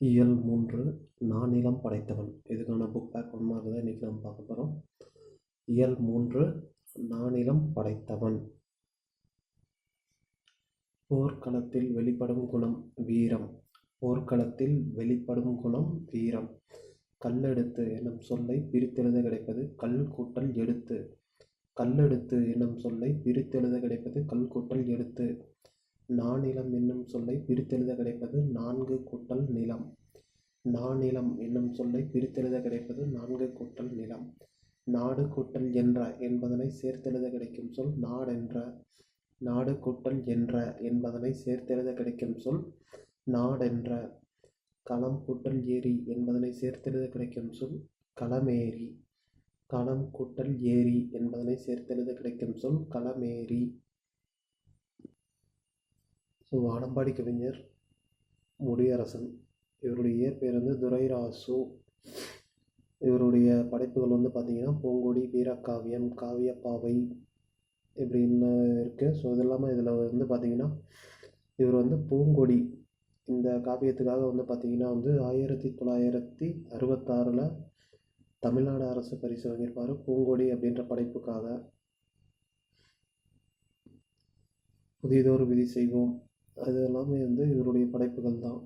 இயல் மூன்று நானிலம் படைத்தவன். இதுக்கான புக் பேக் ஒன் மார்க் தான் இன்றைக்கி நம்ம பார்க்க போகிறோம் இயல் மூன்று நானிலம் படைத்தவன். போர்க்களத்தில் வெளிப்படும் குணம் வீரம். போர்க்களத்தில் வெளிப்படும் குணம் வீரம். கல்லெடுத்து என்னும் சொல்லை பிரித்தெழுத கிடைப்பது கல் கூட்டல் எடுத்து கல்லெடுத்து என்னும் சொல்லை பிரித்தெழுத கிடைப்பது கல் கூட்டல் எடுத்து நானிலம் என்னும் சொல்லை பிரித்தெழுத கிடைப்பது நான்கு கூட்டல் நிலம். நானிலம் என்னும் சொல்லை பிரித்தெழுத கிடைப்பது நான்கு கூட்டல் நிலம். நாடு கூட்டல் என்ற என்பதனை சேர்த்தெழுத கிடைக்கும் சொல் நாடென்ற நாடு கூட்டல் என்ற என்பதனை சேர்த்தெழுத கிடைக்கும் சொல் நாடென்ற களம் கூட்டல் ஏரி என்பதனை சேர்த்தெழுத கிடைக்கும் சொல் களமேரி. களம் கூட்டல் ஏரி என்பதனை சேர்த்தெழுத கிடைக்கும் சொல் களமேரி. ஸோ வானம்பாடி கவிஞர் முடியரசன் இவருடைய இயற்பெயர் வந்து துரைராசு. இவருடைய படைப்புகள் வந்து பார்த்திங்கன்னா பூங்கொடி வீரக்காவியம் காவியப்பாவை இப்படின்னு இருக்குது ஸோ இது இல்லாமல் இதில் வந்து பார்த்திங்கன்னா இவர் வந்து பூங்கொடி இந்த காவியத்துக்காக வந்து பார்த்திங்கன்னா வந்து ஆயிரத்தி தொள்ளாயிரத்தி அறுபத்தாறில் தமிழ்நாடு அரசு பரிசு வாங்கியிருப்பார். பூங்கொடி அப்படின்ற படைப்புக்காக புதியதொரு விதி செய்வோம். அது எல்லாமே வந்து இவருடைய படைப்புகள் தான்